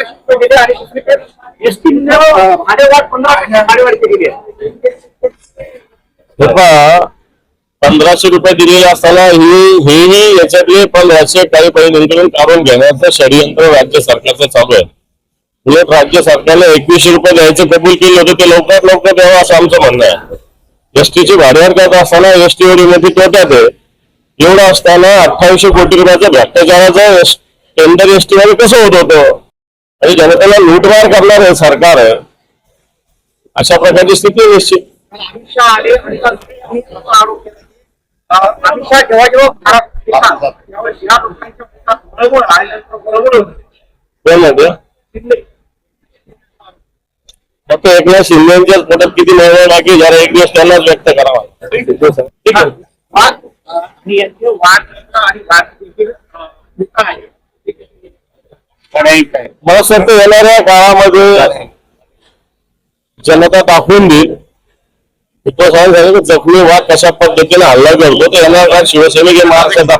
पंधराशे रुपये आणि दुसरीकडे एसटी भाडेवाढ पंधरा टक्के भाडेवाढ केलेली आहे पंधराशे रुपये दिलेले असताना हेही याच्यातले पंधराशे काही पैसे काढून घेण्याचं षडयंत्र राज्य सरकारचं चालू आहे. उलट राज्य सरकारने एकवीसशे रुपये द्यायचं कबूल केलं होतं ते लवकरात लवकर द्यावं असं आमचं म्हणणं आहे. एसटीची भाडेवाढ करत असताना एसटी मध्ये तोट्यात आहे. एवढं असताना अठ्ठावीसशे कोटी रुपयाचं भ्रष्टाचाराचं टेंडर एसटी कसं होत होतं? अरे जनता लूटमार है सरकार अशा प्रकारची स्थिति निश्चित अमित जेव्हा जेव्हा निर्णय बाकी जरा एक दिवस व्यक्त करावा ठीक आहे मला असं वाटतं येणाऱ्या काळामध्ये जनता दाखवून देईल. उद्धव साहेब सांगितलं जखमी वाद कशा पद्धतीने हल्ला करतो. तर येणार काळ शिवसैनिक हे महाराष्ट्रात